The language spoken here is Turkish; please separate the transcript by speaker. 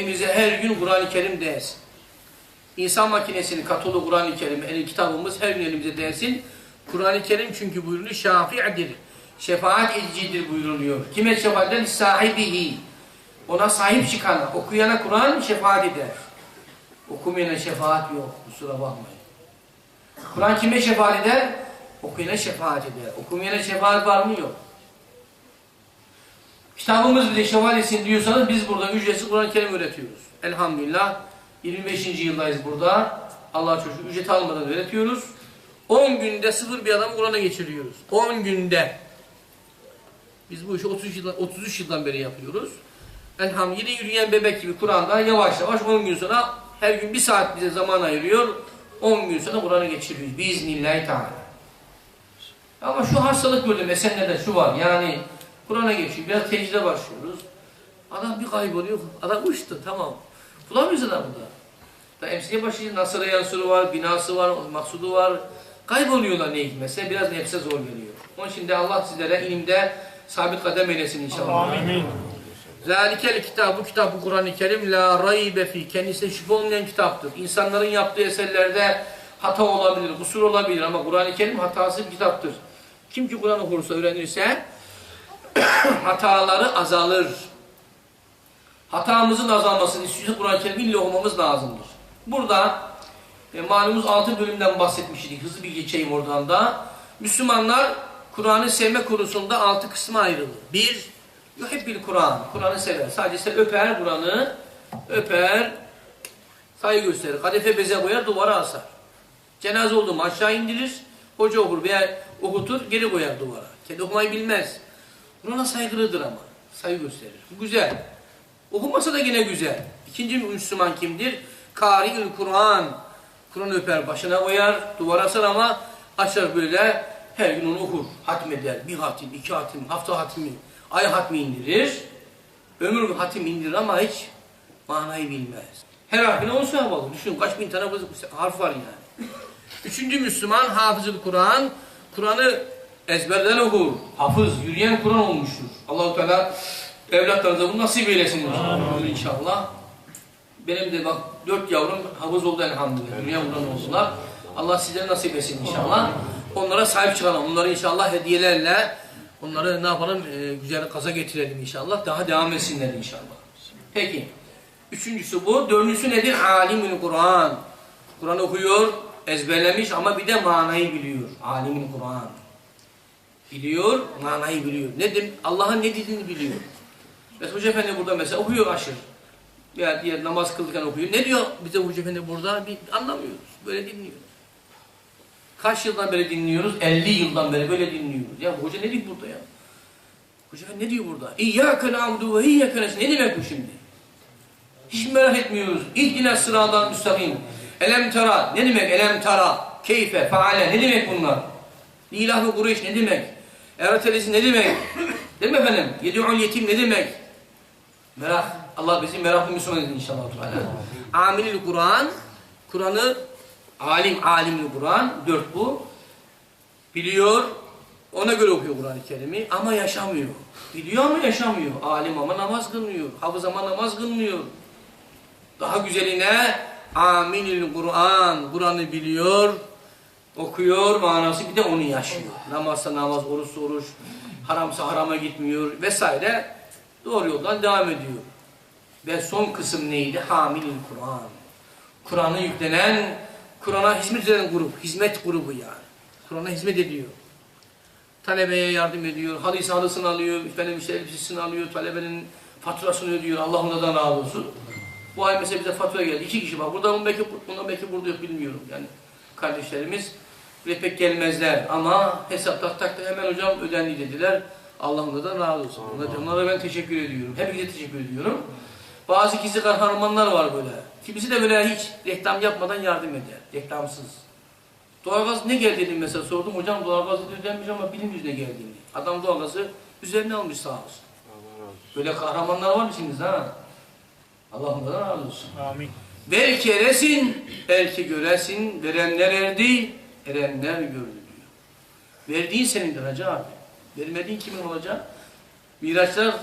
Speaker 1: Elimize her gün Kur'an-ı Kerim değsin. İnsan makinesini katolu Kur'an-ı Kerim, el kitabımız her gün elimize değsin. Kur'an-ı Kerim çünkü buyuruluyor şafi'dir. Şefaat edicidir buyuruluyor. Kime şefaat eder? Sahibihi. Ona sahip çıkana, okuyana Kur'an şefaat eder. Okumayana şefaat yok. Kusura bakmayın. Kur'an kime şefaat eder? Okuyana şefaat eder. Okumayana şefaat var mı? Yok. Kitabımız bize şefaat etsin diyorsanız biz burada ücretsiz Kur'an-ı Kerim öğretiyoruz. Elhamdülillah. 25. yıldayız burada. Allah çocuk ücret almadan öğretiyoruz. 10 günde sıfır bir adamı Kur'an'a geçiriyoruz. 10 günde. Biz bu işi 33 yıldan, 33 yıldan beri yapıyoruz. Elhamdülillah yine yürüyen bebek gibi Kur'an'da yavaş yavaş 10 gün sonra her gün bir saat bize zaman ayırıyor. 10 gün sonra Kur'an'ı geçiriyoruz. Biiznillahü Teala. Ama şu hastalık böyle meselede şu var. Yani Kur'an'a geçiyor. Biraz tecrübe başlıyoruz. Adam bir kayboluyor. Adam uçtu tamam. Bulamıyoruz adamı da. Da emsiye başı Nasır'a yansırı var, binası var, maksudu var. Kayboluyorlar ne hikmetse. Biraz nefse zor geliyor. Onun için de Allah sizlere ilimde sabit kadem eylesin inşallah.
Speaker 2: Amin.
Speaker 1: Zalikel kitap, bu kitap bu Kur'an-ı Kerim la raybe fi kendisine şüphe olmayan kitaptır. İnsanların yaptığı eserlerde hata olabilir, kusur olabilir ama Kur'an-ı Kerim hatasız bir kitaptır. Kim ki Kur'an okursa, öğrenirse hataları azalır. Hatamızın azalmasını istiyorsa Kur'an-ı Kerim'i okumamız lazımdır. Burada e, malumuz 6 bölümden bahsetmiştik. Hızlı bir geçeyim oradan da. Müslümanlar Kur'an'ı sevme konusunda altı kısma ayrılır. Bir, yuhibbil Kur'an. Kur'an'ı sever. Sadece öper Kur'an'ı, öper, saygı gösterir. Kadife beze koyar, duvara asar. Cenaze oldu mu aşağı indirir, hoca okur veya okutur, geri koyar duvara. Kendi okumayı bilmez. Kur'an'a saygılıdır ama. Saygı gösterir. Güzel. Okumasa da yine güzel. İkinci Müslüman kimdir? Kari'ül Kur'an. Kur'an öper, başına koyar, duvara asar ama açar böyle her gün onu okur. Hatmeder. Bir hatim, iki hatim, hafta hatimi, ay hatmi indirir. Ömür hatim indirir ama hiç manayı bilmez. Her harfine on sevap alır. Düşün kaç bin tane harf var yani. Üçüncü Müslüman hafızı Kur'an. Kur'an'ı ezberden okur. Hafız, yürüyen Kur'an olmuştur. Allahu Teala evlatlarınıza bunu nasip eylesin inşallah. inşallah. Benim de bak dört yavrum hafız oldu elhamdülillah. Yürüyen Kur'an oldular. Allah size nasip etsin inşallah. Onlara sahip çıkalım. Onları inşallah hediyelerle onları ne yapalım? Ee, güzel kaza getirelim inşallah. Daha devam etsinler inşallah. Peki. Üçüncüsü bu. Dördüncüsü nedir? Alimül Kur'an. Kur'an okuyor, ezberlemiş ama bir de manayı biliyor. Alimül Kur'an. Biliyor, manayı biliyor. Nedir? Allah'ın ne dediğini biliyor. Mesela Hoca Efendi burada mesela okuyor aşırı. Veya diğer namaz kılırken okuyor. Ne diyor bize Hoca Efendi burada? Bir anlamıyoruz. Böyle dinliyoruz. Kaç yıldan beri dinliyoruz? 50 yıldan beri böyle dinliyoruz. Ya hoca ne diyor burada ya? Hoca ne diyor burada? İyyâke na'budu ve iyyâke. Ne demek bu şimdi? Hiç merak etmiyoruz. İhdine sıradan müstakim. Elem tara. Ne demek elem tara? Keyfe, faale. Ne demek bunlar? İlah-ı Kureyş ne demek? Eretelesi ne demek? Değil mi efendim? Yedi'ul yetim ne demek? Merak. Allah bizi meraklı Müslüman edin inşallah. Amilil Kur'an. Kur'an'ı alim, alimli Kur'an. Dört bu. Biliyor. Ona göre okuyor Kur'an-ı Kerim'i ama yaşamıyor. Biliyor ama yaşamıyor. Alim ama namaz kılmıyor. Hafız ama namaz kılmıyor. Daha güzeline aminil Kur'an. Kur'an'ı biliyor, okuyor, manası bir de onu yaşıyor. Namazsa namaz, oruçsa oruç, haramsa harama gitmiyor vesaire. Doğru yoldan devam ediyor. Ve son kısım neydi? Hamilil Kur'an. Kur'an'a yüklenen, Kur'an'a hizmet eden grup, hizmet grubu yani. Kur'an'a hizmet ediyor. Talebeye yardım ediyor, halıysa halısını alıyor, efendim işte elbisesini alıyor, talebenin faturasını ödüyor, Allah onlardan razı olsun. Bu ay mesela bize fatura geldi, iki kişi var. Burada belki, bundan belki burada yok bilmiyorum yani. Kardeşlerimiz pek gelmezler ama hesap tak hemen hocam ödendi dediler. Allah onlardan razı olsun. Onlara, onlara ben teşekkür ediyorum. Hepinize teşekkür ediyorum. Bazı gizli kahramanlar var böyle. Kimisi de böyle hiç reklam yapmadan yardım eder. Reklamsız. Doğalgaz ne geldiğini mesela sordum. Hocam doğalgaz ödenmiş ama bilmiyoruz ne geldiğini. Adam doğalgazı üzerine almış sağ olsun. Böyle kahramanlar var içinizde ha. Allah onlardan razı olsun.
Speaker 2: Amin.
Speaker 1: Ver ki eresin, belki göresin, verenler erdi, erenler gördü diyor. Verdiğin senindir hacı abi. Vermediğin kimin olacak? Miraçlar